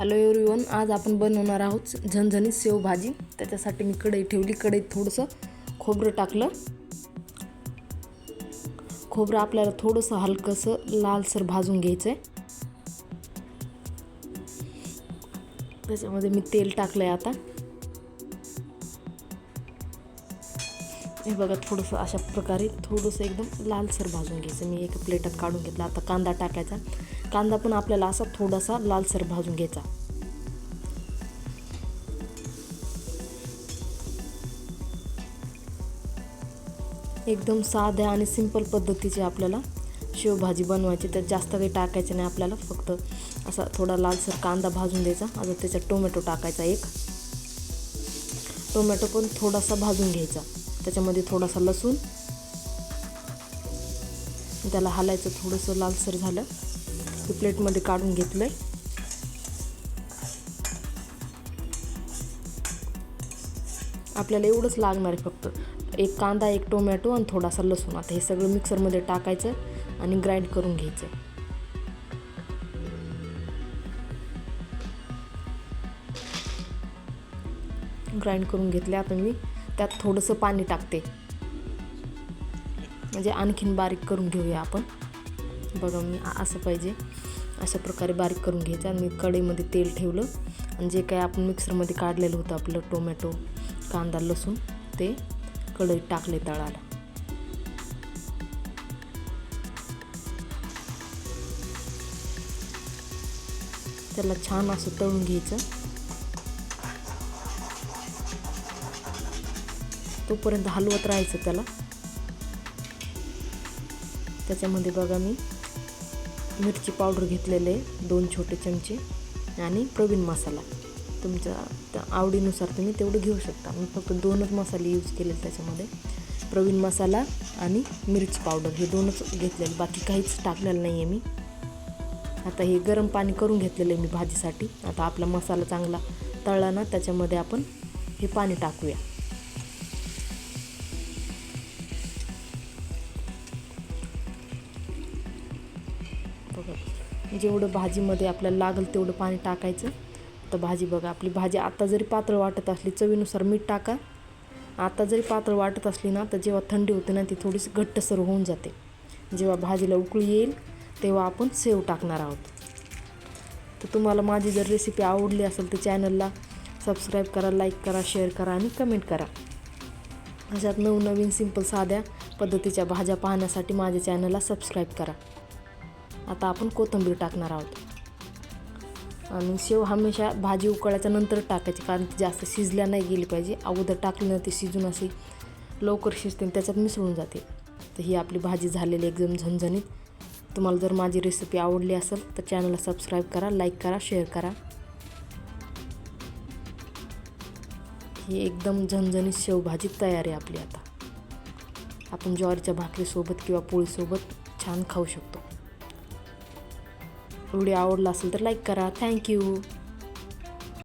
Hello everyone आज आपण बनवणार आहोत झणझणीत शेवभाजी त्याच्यासाठी मी कढई ठेवली. कढईत थोडंसं खोबरं टाकलं. खोबरं आपल्याला थोडंसं हलकंसं लालसर भाजून घ्यायचं आहे त्याच्यामध्ये मी तेल टाकलं आहे आता. हे बघा थोडंसं अशा प्रकारे थोडंसं एकदम लालसर भाजून घ्यायचं. मी एक प्लेटात काढून घेतला. आता कांदा टाकायचा. कांदा पण आपल्याला असा थोडासा लालसर भाजून घ्यायचा. एकदम साध्या आणि सिंपल पद्धतीची आपल्याला शेवभाजी बनवायची. त्यात जास्त काही टाकायचं नाही आपल्याला. फक्त असा थोडा लालसर कांदा भाजून द्यायचा. आता त्याच्यात टोमॅटो टाकायचा एक. टोमॅटो पण थोडासा भाजून घ्यायचा. त्याच्यामध्ये थोडासा लसूण. त्याला हालायचं थोडंसं लालसर झालं. ते प्लेटमध्ये काढून घेतलं आहे आपल्याला एवढंच लागणार आहे फक्त. एक कांदा एक टोमॅटो आणि थोडासा लसूण. आता हे सगळं मिक्सरमध्ये टाकायचं आणि ग्राइंड करून घ्यायचं. ग्राइंड करून घेतले आता मी. त्यात थोडंसं पाणी टाकते. म्हणजे आणखीन बारीक करून घेऊया आपण. बघा मी असं पाहिजे. अशा प्रकारे बारीक करून घ्यायचं आणि मी कढईमध्ये तेल ठेवलं. आणि जे काही आपण मिक्सरमध्ये काढलेलं होतं आपलं टोमॅटो कांदा लसूण ते कढईत टाकले तळाला. त्याला छान असं तळून घ्यायचं. तोपर्यंत हलवत राहायचं त्याला. त्याच्यामध्ये बघा मी मिरची पावडर घेतलेले दोन छोटे चमचे आणि प्रवीण मसाला. तुमच्या त्या आवडीनुसार तुम्ही तेवढं घेऊ शकता. मी फक्त दोनच मसाले यूज केले त्याच्यामध्ये. प्रवीण मसाला आणि मिरची पावडर. हे दोनच घेतलेले. बाकी काहीच टाकलेलं नाही आहे मी. आता हे गरम पाणी करून घेतलेलं आहे मी भाजीसाठी. आता आपला मसाला चांगला तळला ना त्याच्यामध्ये आपण हे पाणी टाकूया. बघा. जेवढं भाजीमध्ये आपल्याला लागेल तेवढं पाणी टाकायचं. तर भाजी बघा आपली भाजी आता जरी पातळ वाटत असली चवीनुसार मीठ टाका. आता जरी पातळ वाटत असली ना तर जेव्हा थंडी होते ना ती थोडीशी घट्टसर होऊन जाते. जेव्हा भाजीला उकळी येईल तेव्हा आपण सेव टाकणार आहोत. तर तुम्हाला माझी जर रेसिपी आवडली असेल तर चॅनलला सबस्क्राईब करा लाईक करा शेअर करा आणि कमेंट करा. अशात नवनवीन सिंपल साध्या पद्धतीच्या भाज्या पाहण्यासाठी माझ्या चॅनलला सबस्क्राईब करा. आता आपण कोथिंबीर टाकणार आहोत. आणि शेव हमेशा भाजी उकळायच्या नंतर टाकायची कारण ती जास्त शिजल्या नाही गेली पाहिजे. अगोदर टाकली ना ती शिजून अशी लवकर शिजते आणि त्याच्यात मिसळून जाते. तर ही आपली भाजी झालेली एकदम झणझणीत. तुम्हाला जर माझी रेसिपी आवडली असेल तर चॅनलला सबस्क्राईब करा लाईक करा शेअर करा. ही एकदम झणझणीत शेवभाजी तयार आहे आपली आता. आपण ज्वारीच्या भाकरीसोबत किंवा पोळीसोबत छान खाऊ शकतो. व्हिडिओ आवडला असेल तर लाईक करा. थँक्यू